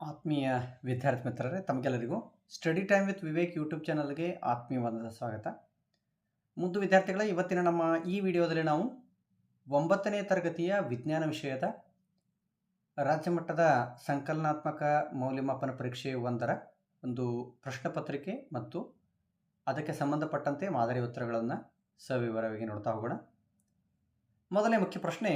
ಆತ್ಮೀಯ ವಿದ್ಯಾರ್ಥಿ ಮಿತ್ರರೇ, ತಮಗೆಲ್ಲರಿಗೂ study time with Vivek YouTube ಚಾನಲ್ಗೆ ಆತ್ಮೀಯವಾದ ಸ್ವಾಗತ. ಮುದ್ದು ವಿದ್ಯಾರ್ಥಿಗಳೇ, ಇವತ್ತಿನ ನಮ್ಮ ಈ ವಿಡಿಯೋದಲ್ಲಿ ನಾವು ಒಂಬತ್ತನೇ ತರಗತಿಯ ವಿಜ್ಞಾನ ವಿಷಯದ ರಾಜ್ಯ ಮಟ್ಟದ ಸಂಕಲನಾತ್ಮಕ ಮೌಲ್ಯಮಾಪನ ಪರೀಕ್ಷೆ ಒಂದರ ಒಂದು ಪ್ರಶ್ನೆ ಪತ್ರಿಕೆ ಮತ್ತು ಅದಕ್ಕೆ ಸಂಬಂಧಪಟ್ಟಂತೆ ಮಾದರಿ ಉತ್ತರಗಳನ್ನು ಸವಿವರವಾಗಿ ನೋಡ್ತಾ ಹೋಗೋಣ. ಮೊದಲನೇ ಮುಖ್ಯ ಪ್ರಶ್ನೆ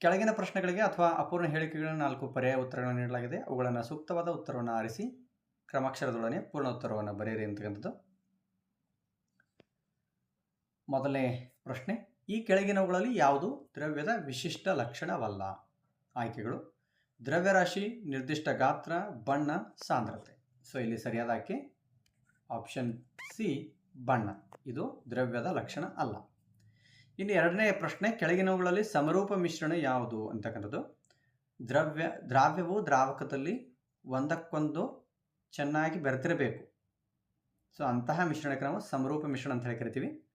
ಕೆಳಗಿನ ಪ್ರಶ್ನೆಗಳಿಗೆ ಅಥವಾ ಅಪೂರ್ಣ ಹೇಳಿಕೆಗಳನ್ನು ನಾಲ್ಕು ಪರ್ಯಾಯ ಉತ್ತರಗಳನ್ನು ನೀಡಲಾಗಿದೆ. ಅವುಗಳನ್ನು ಸೂಕ್ತವಾದ ಉತ್ತರವನ್ನು ಆರಿಸಿ ಕ್ರಮಾಕ್ಷರದೊಡನೆ ಪೂರ್ಣ ಉತ್ತರವನ್ನು ಬರೆಯಿರಿ ಅಂತಕ್ಕಂಥದ್ದು. ಮೊದಲನೇ ಪ್ರಶ್ನೆ, ಈ ಕೆಳಗಿನವುಗಳಲ್ಲಿ ಯಾವುದು ದ್ರವ್ಯದ ವಿಶಿಷ್ಟ ಲಕ್ಷಣವಲ್ಲ? ಆಯ್ಕೆಗಳು, ದ್ರವ್ಯರಾಶಿ, ನಿರ್ದಿಷ್ಟ ಗಾತ್ರ, ಬಣ್ಣ, ಸಾಂದ್ರತೆ. ಸೊ ಇಲ್ಲಿ ಸರಿಯಾದ ಆಯ್ಕೆ ಆಪ್ಷನ್ ಸಿ ಬಣ್ಣ. ಇದು ದ್ರವ್ಯದ ಲಕ್ಷಣ ಅಲ್ಲ. ಇನ್ನು ಎರಡನೇ ಪ್ರಶ್ನೆ, ಕೆಳಗಿನವುಗಳಲ್ಲಿ ಸಮರೂಪ ಮಿಶ್ರಣ ಯಾವುದು ಅಂತಕ್ಕಂಥದ್ದು? ದ್ರವ್ಯ, ದ್ರಾವ್ಯವು ದ್ರಾವಕದಲ್ಲಿ ಒಂದಕ್ಕೊಂದು ಚೆನ್ನಾಗಿ ಬೆರೆತಿರಬೇಕು. ಸೊ ಅಂತಹ ಮಿಶ್ರಣಕ್ಕೆ ನಾವು ಸಮರೂಪ ಮಿಶ್ರಣ ಅಂತ ಹೇಳಿ ಕರಿತೀವಿ.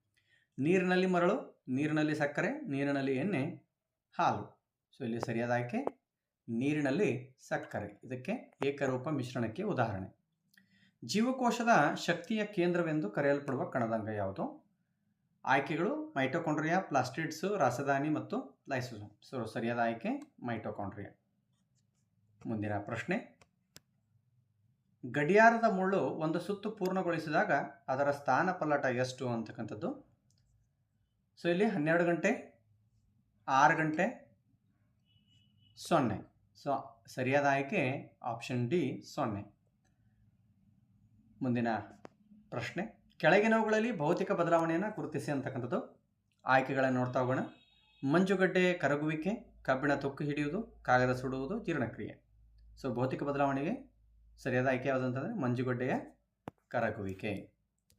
ನೀರಿನಲ್ಲಿ ಮರಳು, ನೀರಿನಲ್ಲಿ ಸಕ್ಕರೆ, ನೀರಿನಲ್ಲಿ ಎಣ್ಣೆ, ಹಾಲು. ಸೊ ಇಲ್ಲಿ ಸರಿಯಾದ ಆಯ್ಕೆ, ನೀರಿನಲ್ಲಿ ಸಕ್ಕರೆ. ಇದಕ್ಕೆ ಏಕರೂಪ ಮಿಶ್ರಣಕ್ಕೆ ಉದಾಹರಣೆ. ಜೀವಕೋಶದ ಶಕ್ತಿಯ ಕೇಂದ್ರವೆಂದು ಕರೆಯಲ್ಪಡುವ ಕಣದಂಗ ಯಾವುದು? ಆಯ್ಕೆಗಳು ಮೈಟೊಕಾಂಡ್ರಿಯಾ, ಪ್ಲಾಸ್ಟಿಡ್ಸು ರಾಸಧಾನಿ ಮತ್ತು ಲೈಸೋಸೋಮ್. ಸೊ ಸರಿಯಾದ ಆಯ್ಕೆ, ಮೈಟೊಕಾಂಡ್ರಿಯಾ. ಮುಂದಿನ ಪ್ರಶ್ನೆ. ಗಡಿಯಾರದ ಮುಳ್ಳು ಒಂದು ಸುತ್ತು ಪೂರ್ಣಗೊಳಿಸಿದಾಗ ಅದರ ಸ್ಥಾನ ಪಲ್ಲಟ ಎಷ್ಟು ಅಂತಕ್ಕಂಥದ್ದು? ಸೊ ಇಲ್ಲಿ ಹನ್ನೆರಡು ಗಂಟೆ, ಆರು ಗಂಟೆ, ಸೊನ್ನೆ. ಸೊ ಸರಿಯಾದ ಆಯ್ಕೆ ಆಪ್ಷನ್ ಡಿ ಸೊನ್ನೆ. ಮುಂದಿನ ಪ್ರಶ್ನೆ. ಕೆಳಗಿನವುಗಳಲ್ಲಿ ಭೌತಿಕ ಬದಲಾವಣೆಯನ್ನು ಗುರುತಿಸಿ ಅಂತಕ್ಕಂಥದ್ದು. ಆಯ್ಕೆಗಳನ್ನು ನೋಡ್ತಾ ಹೋಗೋಣ. ಮಂಜುಗಡ್ಡೆ ಕರಗುವಿಕೆ, ಕಬ್ಬಿಣ ತೊಕ್ಕು ಹಿಡಿಯುವುದು, ಕಾಗದ ಸುಡುವುದು, ಜೀರ್ಣಕ್ರಿಯೆ. ಸೊ ಭೌತಿಕ ಬದಲಾವಣೆಗೆ ಸರಿಯಾದ ಆಯ್ಕೆ ಯಾವುದಂತಂದರೆ ಮಂಜುಗಡ್ಡೆಯ ಕರಗುವಿಕೆ.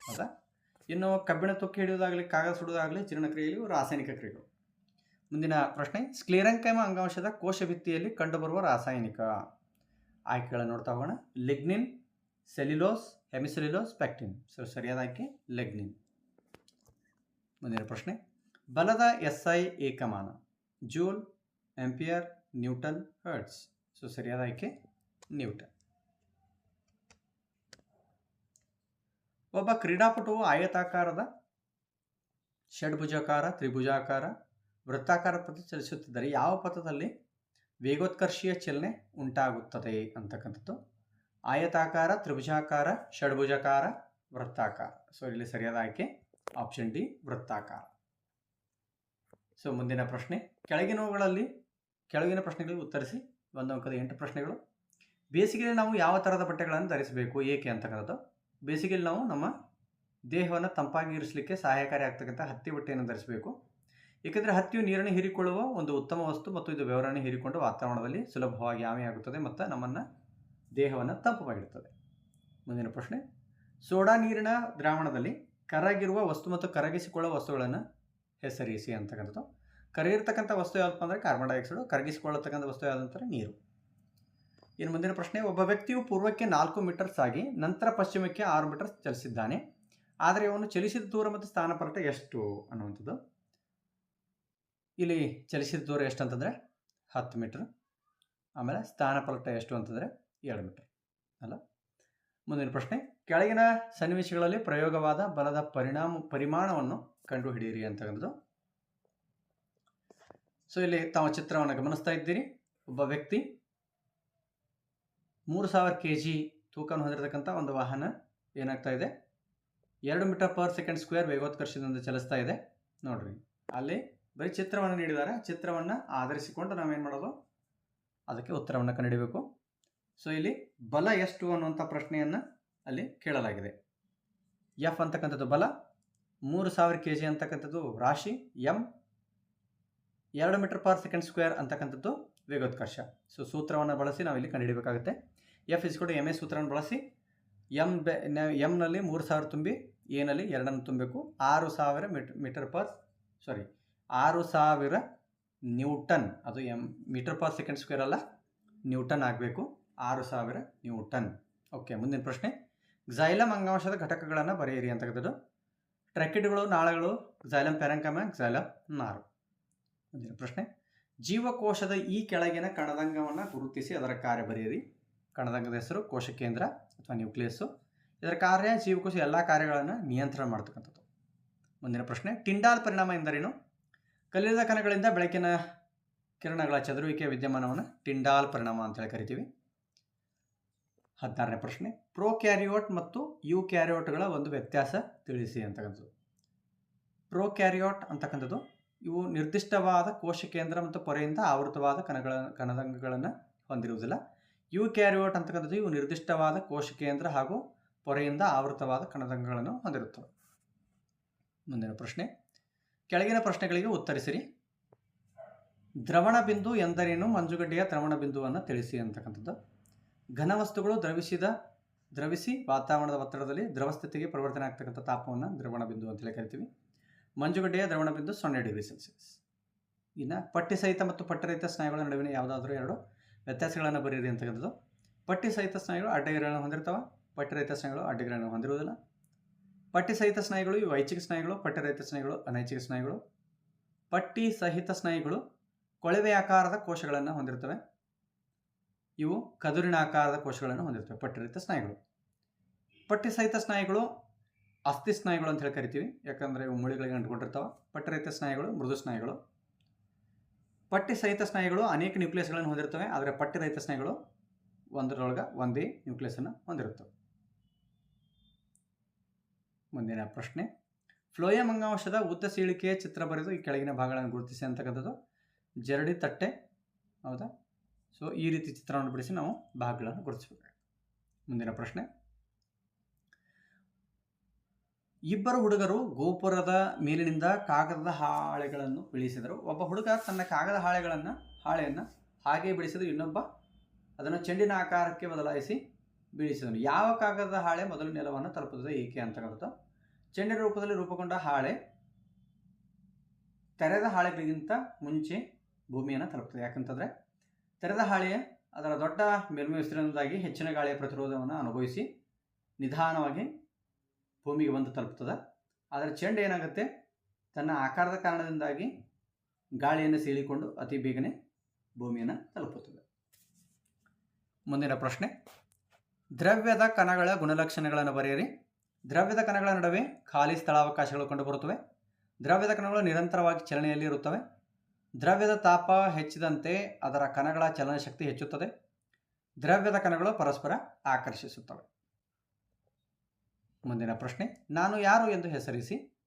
ಹೌದಾ? ಇನ್ನು ಕಬ್ಬಿಣ ತೊಕ್ಕು ಹಿಡಿಯುವುದಾಗಲಿ, ಕಾಗದ ಸುಡುವುದಾಗಲಿ, ಜೀರ್ಣಕ್ರಿಯೆಯಲ್ಲಿ ರಾಸಾಯನಿಕ ಕ್ರಿಯೆಗಳು. ಮುಂದಿನ ಪ್ರಶ್ನೆ ಸ್ಕ್ಲೇರಂಕೈಮ ಅಂಗಾಂಶದ ಕೋಶಭಿತ್ತಿಯಲ್ಲಿ ಕಂಡುಬರುವ ರಾಸಾಯನಿಕ? ಆಯ್ಕೆಗಳನ್ನು ನೋಡ್ತಾ ಹೋಗೋಣ. Lignin, cellulose hemicellulose pectin so ಸರಿಯಾದ ಆಯ್ಕೆ ಲೆಗ್ನಿನ್. ಮುಂದಿನ ಪ್ರಶ್ನೆ. ಬಲದ S I ಏಕಮಾನ. Joule, ampere, newton, hertz. So ಸರಿಯಾದ ಆಯ್ಕೆ ನ್ಯೂಟನ್. ಒಬ್ಬ ಕ್ರೀಡಾಪಟುವು ಆಯತಾಕಾರದ ಷಡ್ಭುಜಾಕಾರ, ತ್ರಿಭುಜಾಕಾರ ವೃತ್ತಾಕಾರ ಪಥ ಚಲಿಸುತ್ತಿದ್ದರೆ ಯಾವ ಪಥದಲ್ಲಿ ವೇಗೋತ್ಕರ್ಷೀಯ ಚಲನೆ ಉಂಟಾಗುತ್ತದೆ ಅಂತಕ್ಕಂಥದ್ದು? ಆಯತಾಕಾರ, ತ್ರಿಭುಜಾಕಾರ, ಷಡ್ಭುಜಾಕಾರ, ವೃತ್ತಾಕಾರ. ಸೊ ಇಲ್ಲಿ ಸರಿಯಾದ ಆಯ್ಕೆ ಆಪ್ಷನ್ ಡಿ ವೃತ್ತಾಕಾರ. ಸೊ ಮುಂದಿನ ಪ್ರಶ್ನೆ. ಕೆಳಗಿನವುಗಳಲ್ಲಿ ಕೆಳಗಿನ ಪ್ರಶ್ನೆಗಳಿಗೆ ಉತ್ತರಿಸಿ. ಒಂದು ಅಂಕದ ಎಂಟು ಪ್ರಶ್ನೆಗಳು. ಬೇಸಿಗೆಯಲ್ಲಿ ನಾವು ಯಾವ ಥರದ ಬಟ್ಟೆಗಳನ್ನು ಧರಿಸಬೇಕು, ಏಕೆ ಅಂತಕ್ಕಂಥದ್ದು ಬೇಸಿಗೆಯಲ್ಲಿ ನಾವು ನಮ್ಮ ದೇಹವನ್ನು ತಂಪಾಗಿ ಇರಿಸಲಿಕ್ಕೆ ಸಹಾಯಕಾರಿ ಆಗ್ತಕ್ಕಂಥ ಹತ್ತಿ ಬಟ್ಟೆಯನ್ನು ಧರಿಸಬೇಕು. ಏಕೆಂದರೆ ಹತ್ತಿಯು ನೀರನ್ನು ಹೀರಿಕೊಳ್ಳುವ ಒಂದು ಉತ್ತಮ ವಸ್ತು ಮತ್ತು ಇದು ಬೆವರನ್ನು ಹೀರಿಕೊಂಡು ವಾತಾವರಣದಲ್ಲಿ ಸುಲಭವಾಗಿ ಆಮೆಯಾಗುತ್ತದೆ ಮತ್ತು ನಮ್ಮನ್ನು ದೇಹವನ್ನು ತಂಪು ಮಾಡಿರುತ್ತದೆ ಮುಂದಿನ ಪ್ರಶ್ನೆ. ಸೋಡಾ ನೀರಿನ ದ್ರಾವಣದಲ್ಲಿ ಕರಗಿರುವ ವಸ್ತು ಮತ್ತು ಕರಗಿಸಿಕೊಳ್ಳುವ ವಸ್ತುಗಳನ್ನು ಹೆಸರಿಸಿ ಅಂತಕ್ಕಂಥದ್ದು. ಕರಗಿರ್ತಕ್ಕಂಥ ವಸ್ತು ಯಾವುದಪ್ಪ ಅಂದರೆ ಕಾರ್ಬನ್ ಡೈಆಕ್ಸೈಡು ಕರಗಿಸಿಕೊಳ್ಳತಕ್ಕಂಥ ವಸ್ತು ಯಾವುದಂತಾರೆ ನೀರು. ಇನ್ನು ಮುಂದಿನ ಪ್ರಶ್ನೆ, ಒಬ್ಬ ವ್ಯಕ್ತಿಯು ಪೂರ್ವಕ್ಕೆ ನಾಲ್ಕು ಮೀಟರ್ ಸಾಗಿ ನಂತರ ಪಶ್ಚಿಮಕ್ಕೆ ಆರು ಮೀಟರ್ ಚಲಿಸಿದ್ದಾನೆ. ಆದರೆ ಅವನು ಚಲಿಸಿದ ದೂರ ಮತ್ತು ಸ್ಥಾನಪರಟ ಎಷ್ಟು ಅನ್ನುವಂಥದ್ದು. ಇಲ್ಲಿ ಚಲಿಸಿದ ದೂರ ಎಷ್ಟು ಅಂತಂದರೆ ಹತ್ತು ಮೀಟರ್. ಆಮೇಲೆ ಸ್ಥಾನಪಲಟ ಎಷ್ಟು ಅಂತಂದರೆ ಎರಡು ಮೀಟರ್ ಅಲ್ಲ? ಮುಂದಿನ ಪ್ರಶ್ನೆ, ಕೆಳಗಿನ ಸನ್ನಿವೇಶಗಳಲ್ಲಿ ಪ್ರಯೋಗವಾದ ಬಲದ ಪರಿಣಾಮ, ಪರಿಮಾಣವನ್ನು ಕಂಡುಹಿಡಿಯಿರಿ ಅಂತಕ್ಕಂಥದ್ದು ಸೊ ಇಲ್ಲಿ ತಾವು ಚಿತ್ರವನ್ನು ಗಮನಿಸ್ತಾ ಇದ್ದೀರಿ. ಒಬ್ಬ ವ್ಯಕ್ತಿ ಮೂರು ಸಾವಿರ ಕೆ ಜಿ ತೂಕವನ್ನು ಹೊಂದಿರತಕ್ಕಂಥ ಒಂದು ವಾಹನ ಏನಾಗ್ತಾ ಇದೆ? ಎರಡು ಮೀಟರ್ ಪರ್ ಸೆಕೆಂಡ್ ಸ್ಕ್ವೇರ್ ವೇಗೋತ್ಕರ್ಷದಿಂದ ಚಲಿಸ್ತಾ ಇದೆ. ನೋಡ್ರಿ, ಅಲ್ಲಿ ಬರೀ ಚಿತ್ರವನ್ನು ನೀಡಿದ್ದಾರೆ. ಚಿತ್ರವನ್ನು ಆಧರಿಸಿಕೊಂಡು ನಾವೇನು ಮಾಡೋದು? ಅದಕ್ಕೆ ಉತ್ತರವನ್ನು ಕಂಡುಹಿಡಬೇಕು. ಸೊ ಇಲ್ಲಿ ಬಲ ಎಷ್ಟು ಅನ್ನುವಂಥ ಪ್ರಶ್ನೆಯನ್ನು ಅಲ್ಲಿ ಕೇಳಲಾಗಿದೆ. ಎಫ್ ಅಂತಕ್ಕಂಥದ್ದು ಬಲ, ಮೂರು ಸಾವಿರ ಕೆ ಜಿ ಅಂತಕ್ಕಂಥದ್ದು ರಾಶಿ ಎಂ ಎರಡು ಮೀಟರ್ ಪರ್ ಸೆಕೆಂಡ್ ಸ್ಕ್ವೇರ್ ಅಂತಕ್ಕಂಥದ್ದು ವೇಗೋತ್ಕರ್ಷ. ಸೊ ಸೂತ್ರವನ್ನು ಬಳಸಿ ನಾವಿಲ್ಲಿ ಕಂಡುಹಿಡಬೇಕಾಗುತ್ತೆ. ಎಫ್ ಇಸ್ ಕೊಟ್ಟು ಎಂ ಎ ಸೂತ್ರವನ್ನು ಬಳಸಿ ಎಂ ಬೆ ಎಮ್ನಲ್ಲಿ ಮೂರು ಸಾವಿರ ತುಂಬಿ ಎನಲ್ಲಿ ಎರಡನ್ನು ತುಂಬಬೇಕು. ಆರು ಸಾವಿರ ಮೀಟರ್ ಮೀಟರ್ ಪರ್ ಸಾರಿ ಆರು ಸಾವಿರ ನ್ಯೂಟನ್, ಅದು M metre per second square ಅಲ್ಲ, ನ್ಯೂಟನ್ ಆಗಬೇಕು. ಆರು ಸಾವಿರ ನ್ಯೂಟನ್ ಓಕೆ, ಮುಂದಿನ ಪ್ರಶ್ನೆ. ಝೈಲಮ್ ಅಂಗಾಂಶದ ಘಟಕಗಳನ್ನು ಬರೆಯಿರಿ ಅಂತಕ್ಕಂಥದ್ದು ಟ್ರೆಕಿಡ್ಗಳು ನಾಳಗಳು ಝೈಲಮ್ ಪೆರಂಕಮ ಝೈಲಮ್ ನಾರು. ಮುಂದಿನ ಪ್ರಶ್ನೆ. ಜೀವಕೋಶದ ಈ ಕೆಳಗಿನ ಕಣದಂಗವನ್ನು ಗುರುತಿಸಿ ಅದರ ಕಾರ್ಯ ಬರೆಯಿರಿ. ಕಣದಂಗದ ಹೆಸರು, ಕೋಶ ಕೇಂದ್ರ ಅಥವಾ ನ್ಯೂಕ್ಲಿಯಸ್ಸು ಇದರ ಕಾರ್ಯ ಜೀವಕೋಶ ಎಲ್ಲ ಕಾರ್ಯಗಳನ್ನು ನಿಯಂತ್ರಣ ಮಾಡ್ತಕ್ಕಂಥದ್ದು. ಮುಂದಿನ ಪ್ರಶ್ನೆ. ಟಿಂಡಾಲ್ ಪರಿಣಾಮ ಎಂದರೇನು? ಕಲ್ಲಿದ ಕಣಗಳಿಂದ ಬೆಳಕಿನ ಕಿರಣಗಳ ಚದುರುವಿಕೆಯ ವಿದ್ಯಮಾನವನ್ನು ಟಿಂಡಾಲ್ ಪರಿಣಾಮ ಅಂತೇಳಿ ಕರಿತೀವಿ. ಹದಿನಾರನೇ ಪ್ರಶ್ನೆ. ಪ್ರೋ ಕ್ಯಾರಿಯೋಟ್ ಮತ್ತು ಯು ಕ್ಯಾರಿಯೋಟ್ಗಳ ಒಂದು ವ್ಯತ್ಯಾಸ ತಿಳಿಸಿ ಅಂತಕ್ಕಂಥದ್ದು. ಪ್ರೋ ಕ್ಯಾರಿಯೋಟ್ ಅಂತಕ್ಕಂಥದ್ದು, ಇವು ನಿರ್ದಿಷ್ಟವಾದ ಕೋಶ ಕೇಂದ್ರ ಮತ್ತು ಪೊರೆಯಿಂದ ಆವೃತವಾದ ಕಣಗಳ ಕಣದಂಗಗಳನ್ನು ಹೊಂದಿರುವುದಿಲ್ಲ. ಯು ಕ್ಯಾರಿಯೋಟ್ ಅಂತಕ್ಕಂಥದ್ದು ಇವು ನಿರ್ದಿಷ್ಟವಾದ ಕೋಶ ಕೇಂದ್ರ ಹಾಗೂ ಪೊರೆಯಿಂದ ಆವೃತವಾದ ಕಣದಂಗಗಳನ್ನು ಹೊಂದಿರುತ್ತವೆ. ಮುಂದಿನ ಪ್ರಶ್ನೆ. ಕೆಳಗಿನ ಪ್ರಶ್ನೆಗಳಿಗೆ ಉತ್ತರಿಸಿರಿ. ದ್ರವಣ ಬಿಂದು ಎಂದರೇನು? ಮಂಜುಗಡ್ಡೆಯ ದ್ರವಣ ಬಿಂದುವನ್ನು ತಿಳಿಸಿ ಅಂತಕ್ಕಂಥದ್ದು. ಘನವಸ್ತುಗಳು ದ್ರವಿಸಿದ, ದ್ರವಿಸಿ ವಾತಾವರಣದ ಒತ್ತಡದಲ್ಲಿ ದ್ರವಸ್ಥಿತಿಗೆ ಪರಿವರ್ತನೆ ಆಗ್ತಕ್ಕಂಥ ತಾಪವನ್ನು ದ್ರವಣ ಬಿಂದು ಅಂತೇಳಿ ಕರಿತೀವಿ. ಮಂಜುಗಡ್ಡೆಯ ದ್ರವಣ ಬಿಂದು ಸೊನ್ನೆ ಡಿಗ್ರಿ ಸೆಲ್ಸಿಯಸ್ ಇನ್ನು ಪಟ್ಟಿ ಸಹಿತ ಮತ್ತು ಪಟ್ಟರಹಿತ ಸ್ನಾಯುಗಳ ನಡುವಿನ ಯಾವುದಾದ್ರೂ ಎರಡು ವ್ಯತ್ಯಾಸಗಳನ್ನು ಬರೀರಿ ಅಂತಕ್ಕಂಥದ್ದು. ಪಟ್ಟಿ ಸಹಿತ ಸ್ನಾಯುಗಳು ಅಡ್ಡಗೆರೆಗಳನ್ನು ಹೊಂದಿರ್ತವೆ, ಪಟ್ಟಿರಹಿತ ಸ್ನಾಯುಗಳು ಅಡ್ಡಗೆರೆಗಳನ್ನು ಹೊಂದಿರುವುದಿಲ್ಲ. ಪಟ್ಟಿ ಸಹಿತ ಸ್ನಾಯುಗಳು ಇವು ಐಚ್ಛಿಕ ಸ್ನಾಯುಗಳು, ಪಟ್ಟಿರಹಿತ ಸ್ನಾಯುಗಳು ಅನೈಚ್ಛಿಕ ಸ್ನಾಯುಗಳು. ಪಟ್ಟಿ ಸಹಿತ ಸ್ನಾಯುಗಳು ಕೊಳವೆ ಆಕಾರದ ಕೋಶಗಳನ್ನು ಹೊಂದಿರ್ತವೆ. ಇವು ಕದುರಿನ ಆಕಾರದ ಕೋಶಗಳನ್ನು ಹೊಂದಿರ್ತವೆ. ಪಟ್ಟಿರಹಿತ ಸ್ನಾಯುಗಳು. ಪಟ್ಟಿ ಸಹಿತ ಸ್ನಾಯುಗಳು ಅಸ್ಥಿ ಸ್ನಾಯುಗಳು ಅಂತ ಹೇಳಿ ಕರಿತೀವಿ. ಯಾಕಂದರೆ ಇವು ಮುಳಿಗಳಿಗೆ ಅಂಟ್ಕೊಂಡಿರ್ತಾವೆ. ಪಟ್ಟಿರಹಿತ ಸ್ನಾಯುಗಳು, ಮೃದು ಸ್ನಾಯುಗಳು. ಪಟ್ಟಿ ಸಹಿತ ಸ್ನಾಯುಗಳು ಅನೇಕ ನ್ಯೂಕ್ಲಿಯಸ್ಗಳನ್ನು ಹೊಂದಿರ್ತವೆ. ಆದರೆ ಪಟ್ಟಿರಹಿತ ಸ್ನಾಯುಗಳು ಒಂದರೊಳಗೆ ಒಂದೇ ನ್ಯೂಕ್ಲಿಯಸನ್ನು ಹೊಂದಿರುತ್ತವೆ. ಮುಂದಿನ ಪ್ರಶ್ನೆ. ಫ್ಲೋಯಮ್ ಅಂಗಾಂಶದ ಉದ್ದ ಸೀಳಿಕೆಯ ಚಿತ್ರ ಬರೆದು ಈ ಕೆಳಗಿನ ಭಾಗಗಳನ್ನು ಗುರುತಿಸಿ ಅಂತಕ್ಕಂಥದ್ದು. ಜರಡಿ ತಟ್ಟೆ. ಹೌದಾ? ಸೊ ಈ ರೀತಿ ಚಿತ್ರವನ್ನು ಬಿಡಿಸಿ ನಾವು ಭಾಗಗಳನ್ನು ಗುರುತಿಸಬೇಕು. ಮುಂದಿನ ಪ್ರಶ್ನೆ. ಇಬ್ಬರು ಹುಡುಗರು ಗೋಪುರದ ಮೇಲಿನಿಂದ ಕಾಗದದ ಹಾಳೆಗಳನ್ನು ಬೀಳಿಸಿದರು. ಒಬ್ಬ ಹುಡುಗ ತನ್ನ ಕಾಗದ ಹಾಳೆಗಳನ್ನು, ಹಾಳೆಯನ್ನು ಹಾಗೆ ಬಿಡಿಸಿದ ಇನ್ನೊಬ್ಬ ಅದನ್ನು ಚೆಂಡಿನ ಆಕಾರಕ್ಕೆ ಬದಲಾಯಿಸಿ ಬೀಳಿಸಿದನು. ಯಾವ ಕಾಗದದ ಹಾಳೆ ಮೊದಲು ನೆಲವನ್ನು ತಲುಪುತ್ತದೆ, ಏಕೆ ಅಂತಕ್ಕಂಥದ್ದು ಚೆಂಡಿನ ರೂಪದಲ್ಲಿ ರೂಪುಗೊಂಡ ಹಾಳೆ ತೆರೆದ ಹಾಳೆಗಳಿಗಿಂತ ಮುಂಚೆ ಭೂಮಿಯನ್ನು ತಲುಪ್ತದೆ ಯಾಕಂತಂದರೆ ತೆರೆದ ಹಾಳೆಯ, ಅದರ ದೊಡ್ಡ ಮೇಲ್ಮೈ ವಿಸ್ತೀರ್ಣದಿಂದಾಗಿ ಹೆಚ್ಚಿನ ಗಾಳಿಯ ಪ್ರತಿರೋಧವನ್ನು ಅನುಭವಿಸಿ ನಿಧಾನವಾಗಿ ಭೂಮಿಗೆ ಬಂದು ತಲುಪ್ತದೆ. ಆದರೆ ಚೆಂಡು ಏನಾಗುತ್ತೆ? ತನ್ನ ಆಕಾರದ ಕಾರಣದಿಂದಾಗಿ ಗಾಳಿಯನ್ನು ಸೀಳಿಕೊಂಡು ಅತಿ ಬೇಗನೆ ಭೂಮಿಯನ್ನು ತಲುಪುತ್ತದೆ. ಮುಂದಿನ ಪ್ರಶ್ನೆ. ದ್ರವ್ಯದ ಕಣಗಳ ಗುಣಲಕ್ಷಣಗಳನ್ನು ಬರೆಯಿರಿ. ದ್ರವ್ಯದ ಕಣಗಳ ನಡುವೆ ಖಾಲಿ ಸ್ಥಳಾವಕಾಶಗಳು ಕಂಡುಬರುತ್ತವೆ. ದ್ರವ್ಯದ ಕಣಗಳು ನಿರಂತರವಾಗಿ ಚಲನೆಯಲ್ಲಿ ಇರುತ್ತವೆ. ದ್ರವ್ಯದ ತಾಪ ಹೆಚ್ಚಿದಂತೆ ಅದರ ಕಣಗಳ ಚಲನ ಶಕ್ತಿ ಹೆಚ್ಚುತ್ತದೆ. ದ್ರವ್ಯದ ಕಣಗಳು ಪರಸ್ಪರ ಆಕರ್ಷಿಸುತ್ತವೆ. ಮುಂದಿನ ಪ್ರಶ್ನೆ, ನಾನು ಯಾರು ಎಂದು ಹೆಸರಿಸಿ?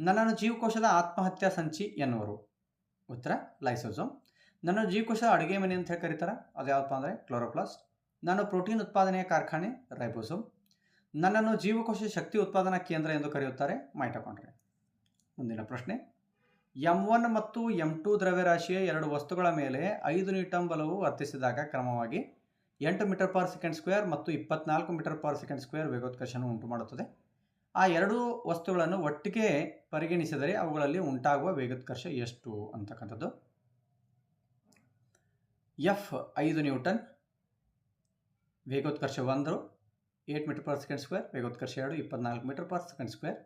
ನನ್ನನ್ನು ಜೀವಕೋಶದ ಆತ್ಮಹತ್ಯಾ ಸಂಚಿ ಎನ್ನುವರು. ಉತ್ತರ, ಲೈಸೋಸೋಮ್. ನನ್ನ ಜೀವಕೋಶ ಅಡುಗೆ ಮನೆ ಅಂತ ಹೇಳಿ ಕರೀತಾರೆ. ಅದ್ಯಾವಪ್ಪ ಅಂದರೆ? ಕ್ಲೋರೋಪ್ಲಾಸ್ಟ್. ನಾನು ಪ್ರೋಟೀನ್ ಉತ್ಪಾದನೆಯ ಕಾರ್ಖಾನೆ, ರೈಬೋಸೋಮ್. ನನ್ನನ್ನು ಜೀವಕೋಶ ಶಕ್ತಿ ಉತ್ಪಾದನಾ ಕೇಂದ್ರ ಎಂದು ಕರೆಯುತ್ತಾರೆ ಮೈಟಕೊಂಡ್ರೆ ಮುಂದಿನ ಪ್ರಶ್ನೆ ಎಂ ಒನ್ ಮತ್ತು ಎಂ ಟು ದ್ರವ್ಯರಾಶಿಯ ಎರಡು ವಸ್ತುಗಳ ಮೇಲೆ ಐದು ನ್ಯೂಟನ್ ಬಲವು ವರ್ತಿಸಿದಾಗ ಕ್ರಮವಾಗಿ ಎಂಟು ಮೀಟರ್ ಪರ್ ಸೆಕೆಂಡ್ ಸ್ಕ್ವೇರ್ ಮತ್ತು ಇಪ್ಪತ್ನಾಲ್ಕು ಮೀಟರ್ ಪರ್ ಸೆಕೆಂಡ್ ಸ್ಕ್ವೇರ್ ವೇಗೋತ್ಕರ್ಷಣ ಉಂಟು ಮಾಡುತ್ತದೆ. ಆ ಎರಡು ವಸ್ತುಗಳನ್ನು ಒಟ್ಟಿಗೆ ಪರಿಗಣಿಸಿದರೆ ಅವುಗಳಲ್ಲಿ ಉಂಟಾಗುವ ವೇಗೋತ್ಕರ್ಷ ಎಷ್ಟು ಅಂತಕ್ಕಂಥದ್ದು? ಎಫ್ ಐದು ನ್ಯೂಟನ್ ವೇಗೋತ್ಕರ್ಷ ಒಂದು, eight metre per second square ವೇಗೋತ್ಕರ್ಷ ಎರಡು, ಇಪ್ಪತ್ನಾಲ್ಕು metre per second square.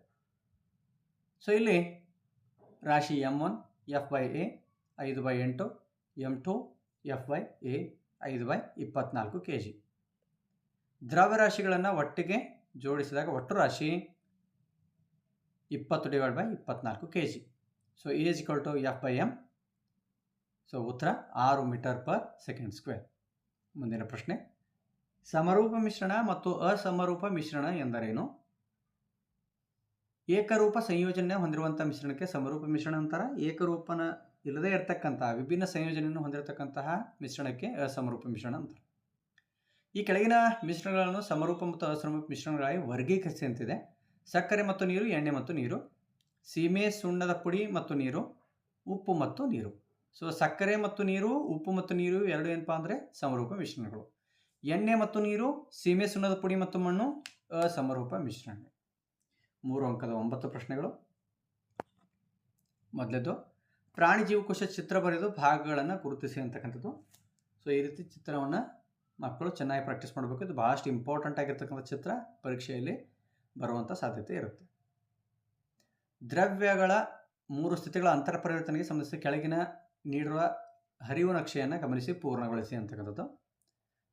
So ಇಲ್ಲಿ ರಾಶಿ M one, F by A, ಐದು ಬೈ ಎಂಟು, M two, F by A, ಐದು ಬೈ ಇಪ್ಪತ್ನಾಲ್ಕು ಕೆ ಜಿ ದ್ರವ್ಯರಾಶಿಗಳನ್ನು ಒಟ್ಟಿಗೆ ಜೋಡಿಸಿದಾಗ ಒಟ್ಟು ರಾಶಿ ಇಪ್ಪತ್ತು ಡಿವೈಡ್ ಬೈ ಇಪ್ಪತ್ನಾಲ್ಕು K G so A equal to F by M so ಉತ್ತರ ಆರು ಮೀಟರ್ ಪರ್ ಸೆಕೆಂಡ್ ಸ್ಕ್ವೇರ್. ಮುಂದಿನ ಪ್ರಶ್ನೆ. ಸಮರೂಪ ಮಿಶ್ರಣ ಮತ್ತು ಅಸಮರೂಪ ಮಿಶ್ರಣ ಎಂದರೇನು? ಏಕರೂಪ ಸಂಯೋಜನೆ ಹೊಂದಿರುವಂಥ ಮಿಶ್ರಣಕ್ಕೆ ಸಮರೂಪ ಮಿಶ್ರಣ ಅಂತಾರೆ. ಏಕರೂಪನ ಇಲ್ಲದೇ ಇರತಕ್ಕಂತಹ ವಿಭಿನ್ನ ಸಂಯೋಜನೆಯನ್ನು ಹೊಂದಿರತಕ್ಕಂತಹ ಮಿಶ್ರಣಕ್ಕೆ ಅಸಮರೂಪ ಮಿಶ್ರಣ ಅಂತಾರೆ. ಈ ಕೆಳಗಿನ ಮಿಶ್ರಣಗಳನ್ನು ಸಮರೂಪ ಮತ್ತು ಅಸಮರೂಪ ಮಿಶ್ರಣಗಳಾಗಿ ವರ್ಗೀಕರಿಸಿದಂತಿದೆ ಸಕ್ಕರೆ ಮತ್ತು ನೀರು, ಎಣ್ಣೆ ಮತ್ತು ನೀರು, ಸೀಮೆ, ಸುಣ್ಣದ ಪುಡಿ ಮತ್ತು ನೀರು, ಉಪ್ಪು ಮತ್ತು ನೀರು. ಸೊ ಸಕ್ಕರೆ ಮತ್ತು ನೀರು, ಉಪ್ಪು ಮತ್ತು ನೀರು ಎರಡು ಏನಪ್ಪ ಅಂದರೆ ಸಮರೂಪ ಮಿಶ್ರಣಗಳು. ಎಣ್ಣೆ ಮತ್ತು ನೀರು, ಸೀಮೆ, ಸುಣ್ಣದ ಪುಡಿ ಮತ್ತು ಮಣ್ಣು ಅಸಮರೂಪ ಮಿಶ್ರಣ ಮೂರು ಅಂಕದ ಒಂಬತ್ತು ಪ್ರಶ್ನೆಗಳು. ಮೊದಲದ್ದು, ಪ್ರಾಣಿ ಜೀವಕೋಶ ಚಿತ್ರ ಬರೆದು ಭಾಗಗಳನ್ನು ಗುರುತಿಸಿ ಅಂತಕ್ಕಂಥದ್ದು. ಸೊ ಈ ರೀತಿ ಚಿತ್ರವನ್ನು ಮಕ್ಕಳು ಚೆನ್ನಾಗಿ ಪ್ರಾಕ್ಟೀಸ್ ಮಾಡಬೇಕು. ಇದು ಭಾಳಷ್ಟು ಇಂಪಾರ್ಟೆಂಟ್ ಆಗಿರ್ತಕ್ಕಂಥ ಚಿತ್ರ. ಪರೀಕ್ಷೆಯಲ್ಲಿ ಬರುವಂಥ ಸಾಧ್ಯತೆ ಇರುತ್ತೆ. ದ್ರವ್ಯಗಳ ಮೂರು ಸ್ಥಿತಿಗಳ ಅಂತರ ಪರಿವರ್ತನೆಗೆ ಸಂಬಂಧಿಸಿದ ಕೆಳಗಿನ ನೀಡಿರುವ ಹರಿವು ನಕ್ಷೆಯನ್ನು ಗಮನಿಸಿ ಪೂರ್ಣಗೊಳಿಸಿ ಅಂತಕ್ಕಂಥದ್ದು.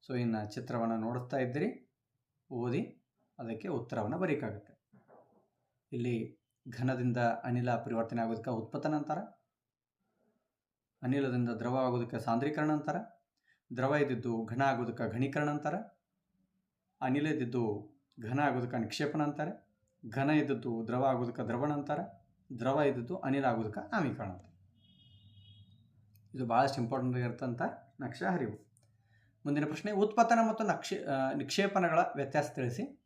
ಸೊ ಇನ್ನು ಚಿತ್ರವನ್ನು ನೋಡುತ್ತಾ ಇದ್ದೀರಿ. ಓದಿ, ಅದಕ್ಕೆ ಉತ್ತರವನ್ನು ಬರೀಕಾಗುತ್ತೆ. ಇಲ್ಲಿ ಘನದಿಂದ ಅನಿಲ ಪರಿವರ್ತನೆ ಆಗೋದಕ್ಕೆ ಉತ್ಪತ್ತನ ಅಂತಾರೆ. ಅನಿಲದಿಂದ ದ್ರವ ಆಗೋದಕ್ಕೆ ಸಾಂದ್ರೀಕರಣ ಅಂತಾರೆ. ದ್ರವ ಇದ್ದಿದ್ದು ಘನ ಆಗೋದಕ್ಕೆ ಘನೀಕರಣ ಅಂತಾರೆ. ಅನಿಲ ಇದ್ದಿದ್ದು ಘನ ಆಗೋದಕ್ಕೆ ನಿಕ್ಷೇಪಣ ಅಂತಾರೆ. ಘನ ಇದ್ದದ್ದು ದ್ರವ ಆಗೋದಕ್ಕೆ ದ್ರವಣ ಅಂತಾರೆ. ದ್ರವ ಇದ್ದದ್ದು ಅನಿಲ ಆಗೋದಕ್ಕೆ ಆಮೀಕರಣ ಅಂತಾರೆ. ಇದು ಭಾಳಷ್ಟು ಇಂಪಾರ್ಟೆಂಟ್ ಆಗಿರ್ತಂಥ ನಕ್ಷೆ ಹರಿವು. ಮುಂದಿನ ಪ್ರಶ್ನೆ, ಉತ್ಪತ್ತನ ಮತ್ತು ನಕ್ಷೆ ನಿಕ್ಷೇಪಣಗಳ ವ್ಯತ್ಯಾಸ ತಿಳಿಸಿ.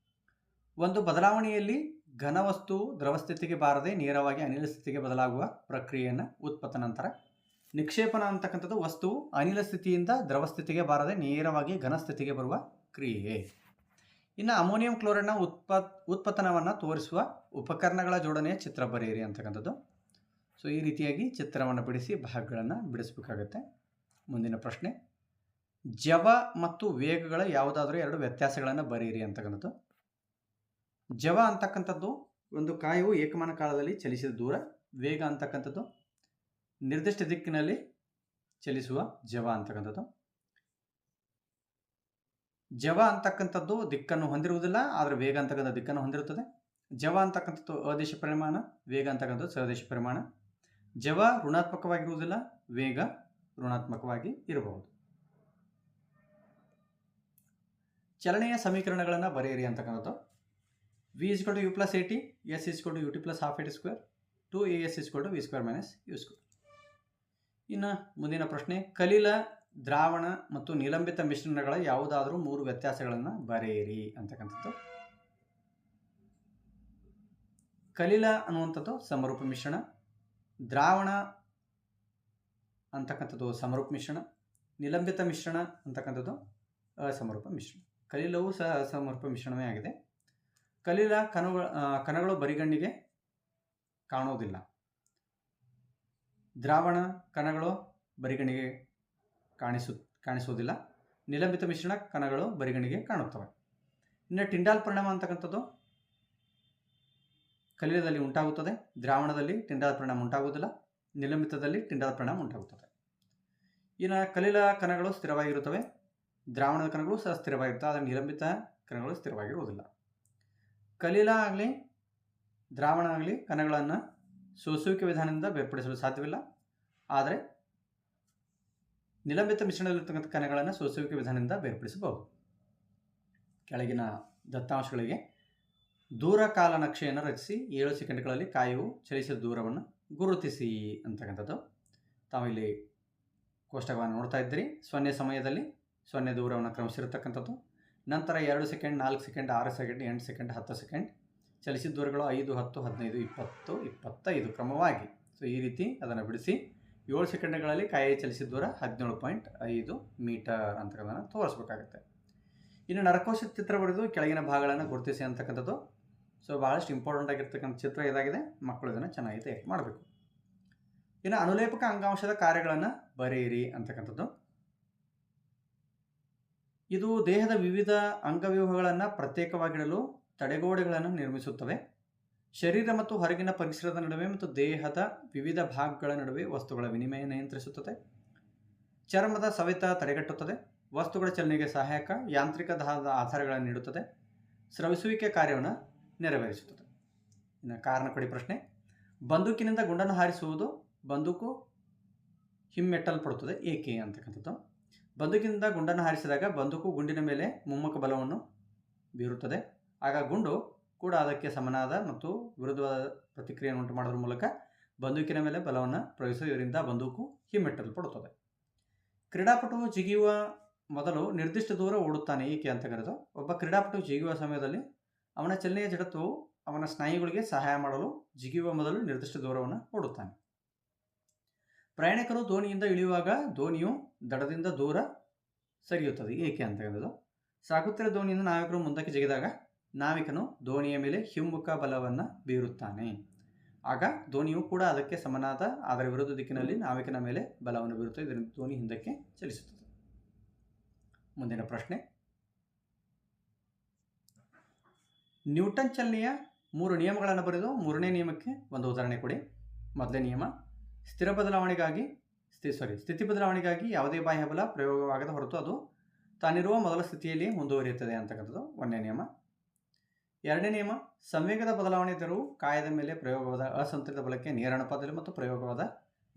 ಒಂದು ಬದಲಾವಣೆಯಲ್ಲಿ ಘನವಸ್ತು ದ್ರವಸ್ಥಿತಿಗೆ ಬಾರದೆ ನೇರವಾಗಿ ಅನಿಲ ಸ್ಥಿತಿಗೆ ಬದಲಾಗುವ ಪ್ರಕ್ರಿಯೆಯನ್ನು ಉತ್ಪತ್ತ ನಂತರ ನಿಕ್ಷೇಪಣ ಅಂತಕ್ಕಂಥದ್ದು ವಸ್ತು ಅನಿಲ ಸ್ಥಿತಿಯಿಂದ ದ್ರವಸ್ಥಿತಿಗೆ ಬಾರದೆ ನೇರವಾಗಿ ಘನ ಸ್ಥಿತಿಗೆ ಬರುವ ಕ್ರಿಯೆ. ಇನ್ನು ಅಮೋನಿಯಂ ಕ್ಲೋರೈಡ್ನ ಉತ್ಪತ್, ಉತ್ಪತ್ತನವನ್ನು ತೋರಿಸುವ ಉಪಕರಣಗಳ ಜೋಡಣೆಯ ಚಿತ್ರ ಬರೆಯಿರಿ ಅಂತಕ್ಕಂಥದ್ದು. ಸೊ, ಈ ರೀತಿಯಾಗಿ ಚಿತ್ರವನ್ನು ಬಿಡಿಸಿ ಭಾಗಗಳನ್ನು ಬಿಡಿಸಬೇಕಾಗತ್ತೆ. ಮುಂದಿನ ಪ್ರಶ್ನೆ. ಜವ ಮತ್ತು ವೇಗಗಳ ಯಾವುದಾದ್ರೂ ಎರಡು ವ್ಯತ್ಯಾಸಗಳನ್ನು ಬರೆಯಿರಿ ಅಂತಕ್ಕಂಥದ್ದು. ಜವ ಅಂತಕ್ಕಂಥದ್ದು ಒಂದು ಕಾಯವು ಏಕಮಾನ ಕಾಲದಲ್ಲಿ ಚಲಿಸಿದ ದೂರ, ವೇಗ ಅಂತಕ್ಕಂಥದ್ದು, ನಿರ್ದಿಷ್ಟ ದಿಕ್ಕಿನಲ್ಲಿ ಚಲಿಸುವ ಜವ ಅಂತಕ್ಕಂಥದ್ದು. ಜವ ಅಂತಕ್ಕಂಥದ್ದು ದಿಕ್ಕನ್ನು ಹೊಂದಿರುವುದಿಲ್ಲ, ಆದರೆ ವೇಗ ಅಂತಕ್ಕಂಥ ದಿಕ್ಕನ್ನು ಹೊಂದಿರುತ್ತದೆ. ಜವ ಅಂತಕ್ಕಂಥದ್ದು ಅದೇಶ ಪರಿಮಾಣ, ವೇಗ ಅಂತಕ್ಕಂಥದ್ದು ಸ್ವದೇಶ ಪರಿಮಾಣ. ಜವ ಋಣಾತ್ಮಕವಾಗಿರುವುದಿಲ್ಲ, ವೇಗ ಋಣಾತ್ಮಕವಾಗಿ ಇರಬಹುದು. ಚಲನೆಯ ಸಮೀಕರಣಗಳನ್ನು ಬರೆಯಿರಿ ಅಂತಕ್ಕಂಥದ್ದು. V is equal to U plus at, S is equal to U T plus half A T square two A S equal to v square minus u square. ಇನ್ನು ಮುಂದಿನ ಪ್ರಶ್ನೆ ಕಲಿಲ ದ್ರಾವಣ ಮತ್ತು ನಿಲಂಬಿತ ಮಿಶ್ರಣಗಳ ಯಾವುದಾದರೂ ಮೂರು ವ್ಯತ್ಯಾಸಗಳನ್ನು ಬರೆಯಿರಿ ಅಂತಕ್ಕಂಥದ್ದು. ಕಲಿಲ ಅನ್ನುವಂಥದ್ದು ಸಮರೂಪ ಮಿಶ್ರಣ ದ್ರಾವಣ ಅಂತಕ್ಕಂಥದ್ದು ಸಮರೂಪ ಮಿಶ್ರಣ ನಿಲಂಬಿತ ಮಿಶ್ರಣ ಅಂತಕ್ಕಂಥದ್ದು ಅಸಮರೂಪ ಮಿಶ್ರಣ. ಕಲಿಲವು ಸಹ ಅಸಮರೂಪ ಮಿಶ್ರಣವೇ ಆಗಿದೆ. ಕಲಿಲ ಕಣಗಳ ಕಣಗಳು ಬರಿಗಣ್ಣಿಗೆ ಕಾಣುವುದಿಲ್ಲ. ದ್ರಾವಣ ಕಣಗಳು ಬರಿಗಣ್ಣಿಗೆ ಕಾಣಿಸು, ಕಾಣಿಸುವುದಿಲ್ಲ. ನಿಲಂಬಿತ ಮಿಶ್ರಣ ಕಣಗಳು ಬರಿಗಣ್ಣಿಗೆ ಕಾಣುತ್ತವೆ. ಇನ್ನು ಟಿಂಡಾಲ್ ಪರಿಣಾಮ ಅಂತಕ್ಕಂಥದ್ದು? ಕಲಿಲದಲ್ಲಿ ಉಂಟಾಗುತ್ತದೆ, ದ್ರಾವಣದಲ್ಲಿ ಟಿಂಡಾಲ್ ಪರಿಣಾಮ ಉಂಟಾಗುವುದಿಲ್ಲ, ನಿಲಂಬಿತದಲ್ಲಿ ಟಿಂಡಾಲ್ ಪರಿಣಾಮ ಉಂಟಾಗುತ್ತದೆ. ಇನ್ನು ಕಲಿಲ ಕಣಗಳು ಸ್ಥಿರವಾಗಿರುತ್ತವೆ, ದ್ರಾವಣದ ಕಣಗಳು ಸಹ ಸ್ಥಿರವಾಗಿರುತ್ತವೆ, ಆದರೆ ನಿಲಂಬಿತ ಕಣಗಳು ಸ್ಥಿರವಾಗಿರುವುದಿಲ್ಲ. ಕಲಿಲ ಆಗಲಿ, ದ್ರಾವಣ ಆಗಲಿ ಕಣಗಳನ್ನು ಸೋಸುವಿಕೆ ವಿಧಾನದಿಂದ ಬೇರ್ಪಡಿಸಲು ಸಾಧ್ಯವಿಲ್ಲ. ಆದರೆ ನಿಲಂಬಿತ ಮಿಶ್ರಣದಲ್ಲಿರ್ತಕ್ಕಂಥ ಕಣಗಳನ್ನು ಸೋಸುವಿಕೆ ವಿಧಾನದಿಂದ ಬೇರ್ಪಡಿಸಬಹುದು. ಕೆಳಗಿನ ದತ್ತಾಂಶಗಳಿಗೆ ದೂರ ಕಾಲ ನಕ್ಷೆಯನ್ನು ರಚಿಸಿ ಏಳು ಸೆಕೆಂಡ್ಗಳಲ್ಲಿ ಕಾಯುವು ಚಲಿಸಿದ ದೂರವನ್ನು ಗುರುತಿಸಿ ಅಂತಕ್ಕಂಥದ್ದು. ತಾವು ಇಲ್ಲಿ ಕೋಷ್ಟಕವನ್ನು ನೋಡ್ತಾ ಇದ್ದೀರಿ. ಸೊನ್ನೆ ಸಮಯದಲ್ಲಿ ಸೊನ್ನೆ ದೂರವನ್ನು ಕ್ರಮಿಸಿರತಕ್ಕಂಥದ್ದು. ನಂತರ ಎರಡು ಸೆಕೆಂಡ್, ನಾಲ್ಕು ಸೆಕೆಂಡ್, ಆರು ಸೆಕೆಂಡ್, ಎಂಟು ಸೆಕೆಂಡ್, ಹತ್ತು ಸೆಕೆಂಡ್. ಚಲಿಸಿದ ದೂರಗಳು ಐದು, ಹತ್ತು, ಹದಿನೈದು, ಇಪ್ಪತ್ತು, ಇಪ್ಪತ್ತೈದು ಕ್ರಮವಾಗಿ. ಸೊ ಈ ರೀತಿ ಅದನ್ನು ಬಿಡಿಸಿ ಏಳು ಸೆಕೆಂಡ್ಗಳಲ್ಲಿ ಕಾಯಿ ಚಲಿಸಿದ ದೂರ ಹದಿನೇಳು ಪಾಯಿಂಟ್ ಐದು ಮೀಟರ್ ಅಂತಕ್ಕಂಥದ್ದನ್ನು ತೋರಿಸ್ಬೇಕಾಗುತ್ತೆ. ಇನ್ನು ನರಕೋಶ ಚಿತ್ರ ಬರೆದು ಕೆಳಗಿನ ಭಾಗಗಳನ್ನು ಗುರುತಿಸಿ ಅಂತಕ್ಕಂಥದ್ದು. ಸೊ ಭಾಳಷ್ಟು ಇಂಪಾರ್ಟೆಂಟ್ ಆಗಿರ್ತಕ್ಕಂಥ ಚಿತ್ರ ಇದಾಗಿದೆ. ಮಕ್ಕಳು ಇದನ್ನು ಚೆನ್ನಾಗಿ ತಯಾರಿ ಮಾಡಬೇಕು. ಇನ್ನು ಅನುಲೇಪಕ ಅಂಗಾಂಶದ ಕಾರ್ಯಗಳನ್ನು ಬರೆಯಿರಿ ಅಂತಕ್ಕಂಥದ್ದು. ಇದು ದೇಹದ ವಿವಿಧ ಅಂಗವ್ಯೂಹಗಳನ್ನು ಪ್ರತ್ಯೇಕವಾಗಿಡಲು ತಡೆಗೋಡೆಗಳನ್ನು ನಿರ್ಮಿಸುತ್ತವೆ. ಶರೀರ ಮತ್ತು ಹೊರಗಿನ ಪರಿಸರದ ನಡುವೆ ಮತ್ತು ದೇಹದ ವಿವಿಧ ಭಾಗಗಳ ನಡುವೆ ವಸ್ತುಗಳ ವಿನಿಮಯ ನಿಯಂತ್ರಿಸುತ್ತದೆ. ಚರ್ಮದ ಸವೆತ ತಡೆಗಟ್ಟುತ್ತದೆ. ವಸ್ತುಗಳ ಚಲನೆಗೆ ಸಹಾಯಕ ಯಾಂತ್ರಿಕ ದಹದ ಆಧಾರಗಳನ್ನು ನೀಡುತ್ತದೆ. ಸ್ರವಿಸುವಿಕೆ ಕಾರ್ಯವನ್ನು ನೆರವೇರಿಸುತ್ತದೆ. ಇನ್ನು ಕಾರಣ ಕೊಡಿ ಪ್ರಶ್ನೆ. ಬಂದೂಕಿನಿಂದ ಗುಂಡನ್ನು ಹಾರಿಸುವುದು ಬಂದೂಕು ಹಿಮ್ಮೆಟ್ಟಲ್ಪಡುತ್ತದೆ. ಏಕೆ ಅಂತಕ್ಕಂಥದ್ದು. ಬಂದೂಕಿನಿಂದ ಗುಂಡನ್ನು ಹಾರಿಸಿದಾಗ ಬಂದೂಕು ಗುಂಡಿನ ಮೇಲೆ ಮುಮ್ಮಕ ಬಲವನ್ನು ಬೀರುತ್ತದೆ. ಆಗ ಗುಂಡು ಕೂಡ ಅದಕ್ಕೆ ಸಮನಾದ ಮತ್ತು ವಿರುದ್ಧವಾದ ಪ್ರತಿಕ್ರಿಯೆಯನ್ನು ಉಂಟು ಮಾಡೋದ್ರ ಮೂಲಕ ಬಂದೂಕಿನ ಮೇಲೆ ಬಲವನ್ನು ಪ್ರಯೋಗಿಸುವುದರಿಂದ ಬಂದೂಕು ಹಿಮ್ಮೆಟ್ಟಲ್ಪಡುತ್ತದೆ. ಕ್ರೀಡಾಪಟು ಜಿಗಿಯುವ ಮೊದಲು ನಿರ್ದಿಷ್ಟ ದೂರ ಓಡುತ್ತಾನೆ ಏಕೆ ಕರೆದು ಒಬ್ಬ ಕ್ರೀಡಾಪಟು ಜಿಗಿಯುವ ಸಮಯದಲ್ಲಿ ಅವನ ಚಲನೆಯ ಜಡತ್ವವು ಅವನ ಸ್ನಾಯುಗಳಿಗೆ ಸಹಾಯ ಮಾಡಲು ಜಿಗಿಯುವ ಮೊದಲು ನಿರ್ದಿಷ್ಟ ದೂರವನ್ನು ಓಡುತ್ತಾನೆ. ಪ್ರಯಾಣಿಕರು ದೋಣಿಯಿಂದ ಇಳಿಯುವಾಗ ದೋಣಿಯು ದಡದಿಂದ ದೂರ ಸರಿಯುತ್ತದೆ. ಏಕೆ ಅಂತ ಹೇಳಿದ್ರು. ಸಾಗುತ್ತಿರುವ ದೋಣಿಯಿಂದ ನಾವಿಕರು ಮುಂದಕ್ಕೆ ಜಿಗಿದಾಗ ನಾವಿಕನು ದೋಣಿಯ ಮೇಲೆ ಹಿಮ್ಮುಖ ಬಲವನ್ನು ಬೀರುತ್ತಾನೆ. ಆಗ ದೋಣಿಯು ಕೂಡ ಅದಕ್ಕೆ ಸಮನಾದ ಅದರ ವಿರುದ್ಧ ದಿಕ್ಕಿನಲ್ಲಿ ನಾವಿಕನ ಮೇಲೆ ಬಲವನ್ನು ಬೀರುತ್ತದೆ. ಇದರಿಂದ ದೋಣಿ ಹಿಂದಕ್ಕೆ ಚಲಿಸುತ್ತದೆ. ಮುಂದಿನ ಪ್ರಶ್ನೆ. ನ್ಯೂಟನ್ ಚಲನೆಯ ಮೂರು ನಿಯಮಗಳನ್ನು ಬರೆದು ಮೂರನೇ ನಿಯಮಕ್ಕೆ ಒಂದು ಉದಾಹರಣೆ ಕೊಡಿ. ಮೊದಲನೇ ನಿಯಮ ಸ್ಥಿರ ಬದಲಾವಣೆಗಾಗಿ, ಸ್ಥಿ ಸಾರಿ ಸ್ಥಿತಿ ಬದಲಾವಣೆಗಾಗಿ ಯಾವುದೇ ಬಾಹ್ಯ ಬಲ ಪ್ರಯೋಗವಾಗದ ಹೊರತು ಅದು ತಾನಿರುವ ಮೊದಲ ಸ್ಥಿತಿಯಲ್ಲಿ ಮುಂದುವರಿಯುತ್ತದೆ ಅಂತಕ್ಕಂಥದ್ದು ಒಂದನೇ ನಿಯಮ. ಎರಡನೇ ನಿಯಮ, ಸಂವೇಗದ ಬದಲಾವಣೆ ದರವು ಕಾಯದ ಮೇಲೆ ಪ್ರಯೋಗವಾದ ಅಸಂತುಲಿತ ಬಲಕ್ಕೆ ನೇರ ಅನುಪಾತದಲ್ಲಿ ಮತ್ತು ಪ್ರಯೋಗವಾದ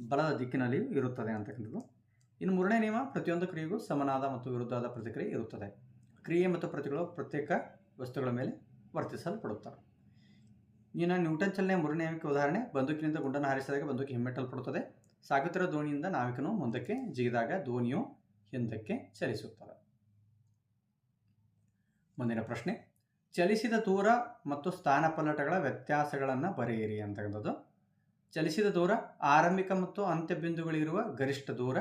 ಬಲದ ದಿಕ್ಕಿನಲ್ಲಿಯೂ ಇರುತ್ತದೆ ಅಂತಕ್ಕಂಥದ್ದು. ಇನ್ನು ಮೂರನೇ ನಿಯಮ, ಪ್ರತಿಯೊಂದು ಕ್ರಿಯೆಗೂ ಸಮನಾದ ಮತ್ತು ವಿರುದ್ಧವಾದ ಪ್ರತಿಕ್ರಿಯೆ ಇರುತ್ತದೆ. ಕ್ರಿಯೆ ಮತ್ತು ಪ್ರತಿಗಳು ಪ್ರತ್ಯೇಕ ವಸ್ತುಗಳ ಮೇಲೆ ವರ್ತಿಸಲ್ಪಡುತ್ತವೆ. ಇನ್ನು ನ್ಯೂಟನ್ ಚಲನೆ ಮೂರನೇ ನಿಯಮಕ್ಕೆ ಉದಾಹರಣೆ. ಬಂದೂಕಿನಿಂದ ಗುಂಡನ್ನು ಹಾರಿಸಿದಾಗ ಬಂದೂಕಿ ಹಿಮ್ಮೆಟ್ಟಲ್ಪಡುತ್ತದೆ ಸಾಗುತ್ತಿರುವ ದೋಣಿಯಿಂದ ನಾವಿಕನು ಮುಂದಕ್ಕೆ ಜಿಗಿದಾಗ ದೋಣಿಯು ಹಿಂದಕ್ಕೆ ಚಲಿಸುತ್ತದೆ. ಮುಂದಿನ ಪ್ರಶ್ನೆ. ಚಲಿಸಿದ ದೂರ ಮತ್ತು ಸ್ಥಾನಪಲ್ಲಟಗಳ ವ್ಯತ್ಯಾಸಗಳನ್ನು ಬರೆಯಿರಿ ಅಂತಕ್ಕಂಥದ್ದು. ಚಲಿಸಿದ ದೂರ, ಆರಂಭಿಕ ಮತ್ತು ಅಂತ್ಯ ಬಿಂದುಗಳಿರುವ ಗರಿಷ್ಠ ದೂರ.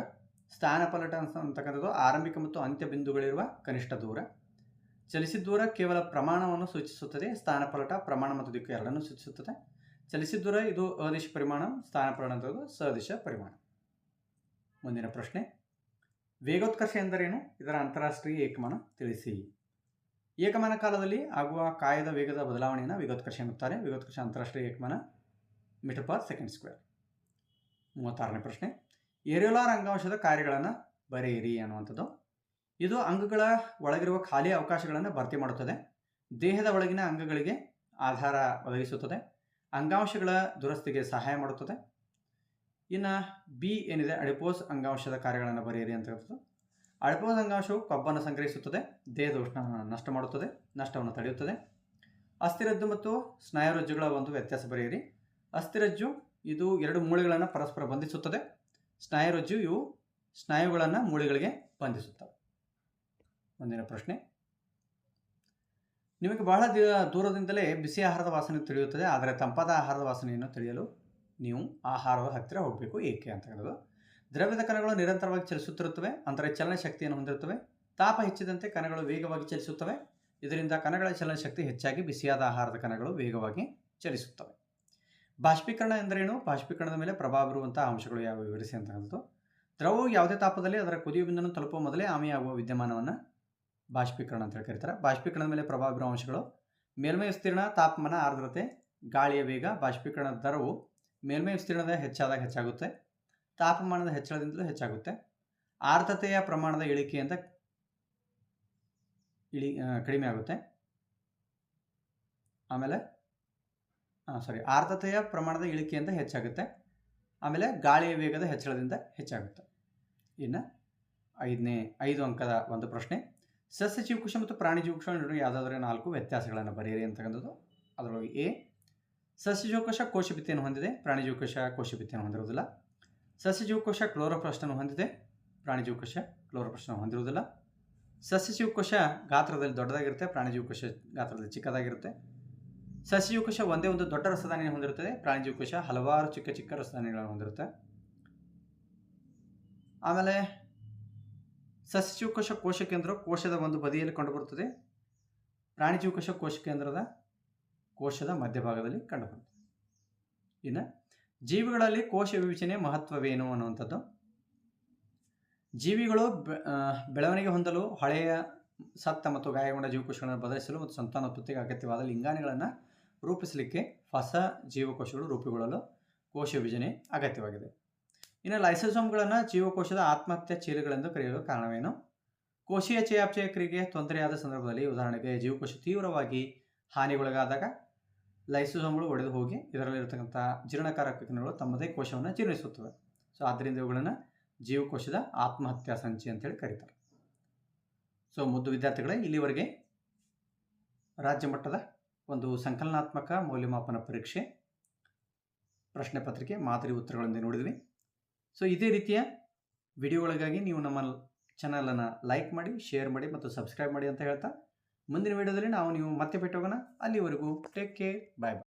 ಸ್ಥಾನಪಲ್ಲಟ ಅಂತಕ್ಕಂಥದ್ದು ಆರಂಭಿಕ ಮತ್ತು ಅಂತ್ಯ ಬಿಂದುಗಳಿರುವ ಕನಿಷ್ಠ ದೂರ. ಚಲಿಸಿದ ದೂರ ಕೇವಲ ಪ್ರಮಾಣವನ್ನು ಸೂಚಿಸುತ್ತದೆ ಸ್ಥಾನಪಲಟ ಪ್ರಮಾಣ ಮತ್ತು ದಿಕ್ಕು ಎರಡನ್ನು ಸೂಚಿಸುತ್ತದೆ. ಚಲಿಸಿದ್ದೂರ ಇದು ಅದಿಶ ಪರಿಮಾಣ ಸ್ಥಾನಪಲಟ ಅಂತದ್ದು ಸದಿಶ ಪರಿಮಾಣ. ಮುಂದಿನ ಪ್ರಶ್ನೆ. ವೇಗೋತ್ಕರ್ಷ ಎಂದರೇನು? ಇದರ ಅಂತಾರಾಷ್ಟ್ರೀಯ ಏಕಮಾನ, ತಿಳಿಸಿ. ಏಕಮಾನ ಕಾಲದಲ್ಲಿ ಆಗುವ ಕಾಯದ ವೇಗದ ಬದಲಾವಣೆಯನ್ನು ವೇಗೋತ್ಕರ್ಷ ಎನ್ನುತ್ತಾರೆ. ವೇಗೋತ್ಕರ್ಷ ಅಂತಾರಾಷ್ಟ್ರೀಯ ಏಕಮಾನ, ಮೀಟರ್ ಪರ್ ಸೆಕೆಂಡ್ ಸ್ಕ್ವೇರ್. ಮೂವತ್ತಾರನೇ ಪ್ರಶ್ನೆ. ಏರಿಯೋಲಾರ್ ಅಂಗಾಂಶದ ಕಾರ್ಯಗಳನ್ನು ಬರೆಯಿರಿ ಅನ್ನುವಂಥದ್ದು. ಇದು ಅಂಗಗಳ ಒಳಗಿರುವ ಖಾಲಿ ಅವಕಾಶಗಳನ್ನು ಭರ್ತಿ ಮಾಡುತ್ತದೆ. ದೇಹದ ಒಳಗಿನ ಅಂಗಗಳಿಗೆ ಆಧಾರ ಒದಗಿಸುತ್ತದೆ. ಅಂಗಾಂಶಗಳ ದುರಸ್ತಿಗೆ ಸಹಾಯ ಮಾಡುತ್ತದೆ. ಇನ್ನು ಬಿ ಏನಿದೆ? ಅಡಿಪೋಸ್ ಅಂಗಾಂಶದ ಕಾರ್ಯಗಳನ್ನು ಬರೆಯಿರಿ ಅಂತ ಹೇಳ್ತದೆ. ಅಡಿಪೋಸ್ ಅಂಗಾಂಶವು ಕೊಬ್ಬನ್ನು ಸಂಗ್ರಹಿಸುತ್ತದೆ. ದೇಹದ ಉಷ್ಣವನ್ನು ನಷ್ಟ ಮಾಡುತ್ತದೆ. ನಷ್ಟವನ್ನು ತಡೆಯುತ್ತದೆ. ಅಸ್ಥಿರಜ್ಜು ಮತ್ತು ಸ್ನಾಯುರಜ್ಜುಗಳ ಒಂದು ವ್ಯತ್ಯಾಸ ಬರೆಯಿರಿ. ಅಸ್ಥಿರಜ್ಜು ಇದು ಎರಡು ಮೂಳೆಗಳನ್ನು ಪರಸ್ಪರ ಬಂಧಿಸುತ್ತದೆ. ಸ್ನಾಯುರಜ್ಜು ಇವು ಸ್ನಾಯುಗಳನ್ನು ಮೂಳೆಗಳಿಗೆ ಬಂಧಿಸುತ್ತವೆ. ಮುಂದಿನ ಪ್ರಶ್ನೆ. ನಿಮಗೆ ಬಹಳ ದೂರದಿಂದಲೇ ಬಿಸಿ ಆಹಾರದ ವಾಸನೆ ತಿಳಿಯುತ್ತದೆ, ಆದರೆ ತಂಪಾದ ಆಹಾರದ ವಾಸನೆಯನ್ನು ತಿಳಿಯಲು ನೀವು ಆಹಾರದ ಹತ್ತಿರ ಹೋಗಬೇಕು. ಏಕೆ ಅಂತ ಹೇಳೋದು ದ್ರವ್ಯದ ಕಣಗಳು ನಿರಂತರವಾಗಿ ಚಲಿಸುತ್ತಿರುತ್ತವೆ, ಅಂದರೆ ಚಲನ ಶಕ್ತಿಯನ್ನು ಹೊಂದಿರುತ್ತವೆ. ತಾಪ ಹೆಚ್ಚಿದಂತೆ ಕಣಗಳು ವೇಗವಾಗಿ ಚಲಿಸುತ್ತವೆ. ಇದರಿಂದ ಕಣಗಳ ಚಲನ ಶಕ್ತಿ ಹೆಚ್ಚಾಗಿ ಬಿಸಿಯಾದ ಆಹಾರದ ಕಣಗಳು ವೇಗವಾಗಿ ಚಲಿಸುತ್ತವೆ. ಬಾಷ್ಪೀಕರಣ ಎಂದರೇನು? ಬಾಷ್ಪೀಕರಣದ ಮೇಲೆ ಪ್ರಭಾವ ಬೀರುವಂತಹ ಅಂಶಗಳು ಯಾವ? ವಿವರಿಸಿ ಅಂತ ಹೇಳೋದು ದ್ರವವು ಯಾವುದೇ ತಾಪದಲ್ಲಿ ಅದರ ಕುದಿಯುವ ಬಿಂದನ್ನು ತಲುಪುವ ಮೊದಲೇ ಆಮೆಯಾಗುವ ವಿದ್ಯಮಾನವನ್ನು ಬಾಷ್ಪೀಕರಣ ಅಂತ ಹೇಳಿ ಕರೀತಾರೆ ಬಾಷ್ಪೀಕರಣದ ಮೇಲೆ ಪ್ರಭಾವ ಬೀರುವ ಅಂಶಗಳು ಮೇಲ್ಮೈ ವಿಸ್ತೀರ್ಣ, ತಾಪಮಾನ, ಆರ್ದ್ರತೆ, ಗಾಳಿಯ ವೇಗ, ಬಾಷ್ಪೀಕರಣದ ದರವು ಮೇಲ್ಮೈ ವಿಸ್ತೀರ್ಣದ ಹೆಚ್ಚಾದಾಗ ಹೆಚ್ಚಾಗುತ್ತೆ. ತಾಪಮಾನದ ಹೆಚ್ಚಳದಿಂದಲೂ ಹೆಚ್ಚಾಗುತ್ತೆ. ಆರ್ದ್ರತೆಯ ಪ್ರಮಾಣದ ಇಳಿಕೆಯಿಂದ ಇಳಿ ಕಡಿಮೆ ಆಗುತ್ತೆ. ಆಮೇಲೆ ಸಾರಿ ಆರ್ದ್ರತೆಯ ಪ್ರಮಾಣದ ಇಳಿಕೆಯಿಂದ ಹೆಚ್ಚಾಗುತ್ತೆ. ಆಮೇಲೆ ಗಾಳಿಯ ವೇಗದ ಹೆಚ್ಚಳದಿಂದ ಹೆಚ್ಚಾಗುತ್ತೆ. ಇನ್ನು ಐದನೇ, ಐದು ಅಂಕದ ಒಂದು ಪ್ರಶ್ನೆ. ಸಸ್ಯ ಜೀವಕೋಶ ಮತ್ತು ಪ್ರಾಣಿ ಜೀವಕೋಶ ನಡುವೆ ಯಾವುದಾದ್ರೂ ನಾಲ್ಕು ವ್ಯತ್ಯಾಸಗಳನ್ನು ಬರೆಯಿರಿ ಅಂತಕ್ಕಂಥದ್ದು. ಅದರೊಳಗೆ ಎ ಸಸ್ಯ ಜೀವಕೋಶ ಕೋಶಭಿತ್ತಿಯನ್ನು ಹೊಂದಿದೆ ಪ್ರಾಣಿ ಜೀವಕೋಶ ಕೋಶಭಿತ್ತಿಯನ್ನು ಹೊಂದಿರುವುದಿಲ್ಲ. ಸಸ್ಯ ಜೀವಕೋಶ ಕ್ಲೋರೋಪ್ಲಸ್ಟನ್ನು ಹೊಂದಿದೆ ಪ್ರಾಣಿ ಜೀವಕೋಶ ಕ್ಲೋರೋಪ್ಲಸ್ಟನ್ನು ಹೊಂದಿರುವುದಿಲ್ಲ. ಸಸ್ಯ ಜೀವಕೋಶ ಗಾತ್ರದಲ್ಲಿ ದೊಡ್ಡದಾಗಿರುತ್ತೆ ಪ್ರಾಣಿ ಜೀವಕೋಶ ಗಾತ್ರದಲ್ಲಿ ಚಿಕ್ಕದಾಗಿರುತ್ತೆ. ಸಸ್ಯ ಜೀವಕೋಶ ಒಂದೇ ಒಂದು ದೊಡ್ಡ ರಸದಾನಿಯನ್ನು ಹೊಂದಿರುತ್ತದೆ ಪ್ರಾಣಿ ಜೀವಕೋಶ ಹಲವಾರು ಚಿಕ್ಕ ಚಿಕ್ಕ ರಸದಾನಿಗಳನ್ನು ಹೊಂದಿರುತ್ತೆ. ಆಮೇಲೆ ಸಸ್ಯ ಜೀವಕೋಶ ಕೋಶ ಕೇಂದ್ರ ಕೋಶದ ಒಂದು ಬದಿಯಲ್ಲಿ ಕಂಡುಬರುತ್ತದೆ. ಪ್ರಾಣಿ ಜೀವಕೋಶ ಕೋಶ ಕೇಂದ್ರದ ಕೋಶದ ಮಧ್ಯಭಾಗದಲ್ಲಿ ಕಂಡುಬರುತ್ತದೆ. ಇನ್ನು ಜೀವಿಗಳಲ್ಲಿ ಕೋಶ ವಿವೇಚನೆ ಮಹತ್ವವೇನು ಅನ್ನುವಂಥದ್ದು? ಜೀವಿಗಳು ಬೆಳವಣಿಗೆ ಹೊಂದಲು ಹಳೆಯ ಸತ್ತ ಮತ್ತು ಗಾಯಗೊಂಡ ಜೀವಕೋಶಗಳನ್ನು ಬದಲಿಸಲು ಮತ್ತು ಸಂತಾನೋತ್ಪತ್ತಿಗೆ ಅಗತ್ಯವಾದ ಲಿಂಗಾಣಿಗಳನ್ನು ರೂಪಿಸಲಿಕ್ಕೆ ಹೊಸ ಜೀವಕೋಶಗಳು ರೂಪುಗೊಳ್ಳಲು ಕೋಶ ವಿಭಜನೆ ಅಗತ್ಯವಾಗಿದೆ. ಇನ್ನು ಲೈಸೋಸೋಮ್ಗಳನ್ನು ಜೀವಕೋಶದ ಆತ್ಮಹತ್ಯೆ ಚೀಲಗಳೆಂದು ಕರೆಯಲು ಕಾರಣವೇನು? ಕೋಶೀಯ ಚಯಾಪಚಯ ಕ್ರಿಯೆಗೆ ತೊಂದರೆಯಾದ ಸಂದರ್ಭದಲ್ಲಿ ಉದಾಹರಣೆಗೆ ಜೀವಕೋಶ ತೀವ್ರವಾಗಿ ಹಾನಿಗೊಳಗಾದಾಗ ಲೈಸೋಸೋಮ್ಗಳು ಒಡೆದು ಹೋಗಿ ಇದರಲ್ಲಿರತಕ್ಕಂಥ ಜೀರ್ಣಕಾರಕಗಳು ತಮ್ಮದೇ ಕೋಶವನ್ನು ಜೀರ್ಣಿಸುತ್ತವೆ. ಸೊ ಆದ್ದರಿಂದ ಇವುಗಳನ್ನು ಜೀವಕೋಶದ ಆತ್ಮಹತ್ಯಾ ಸಂಚಿ ಅಂತೇಳಿ ಕರೀತಾರೆ. ಸೊ ಮುದ್ದು ವಿದ್ಯಾರ್ಥಿಗಳೇ, ಇಲ್ಲಿವರೆಗೆ ರಾಜ್ಯ ಮಟ್ಟದ ಒಂದು ಸಂಕಲನಾತ್ಮಕ ಮೌಲ್ಯಮಾಪನ ಪರೀಕ್ಷೆ ಪ್ರಶ್ನೆ ಪತ್ರಿಕೆ ಮಾದರಿ ಉತ್ತರಗಳಿಂದ ನೋಡಿದ್ವಿ. ಸೊ ಇದೇ ರೀತಿಯ ವಿಡಿಯೋಗಳಿಗಾಗಿ ನೀವು ನಮ್ಮ ಚಾನಲನ್ನು ಲೈಕ್ ಮಾಡಿ ಶೇರ್ ಮಾಡಿ ಮತ್ತು ಸಬ್ಸ್ಕ್ರೈಬ್ ಮಾಡಿ ಅಂತ ಹೇಳ್ತಾ ಮುಂದಿನ ವಿಡಿಯೋದಲ್ಲಿ ನಾವು ನೀವು ಮತ್ತೆ ಭೇಟಿ ಹೋಗೋಣ. ಅಲ್ಲಿವರೆಗೂ ಟೇಕ್ ಕೇರ್ ಬಾಯ್ ಬಾಯ್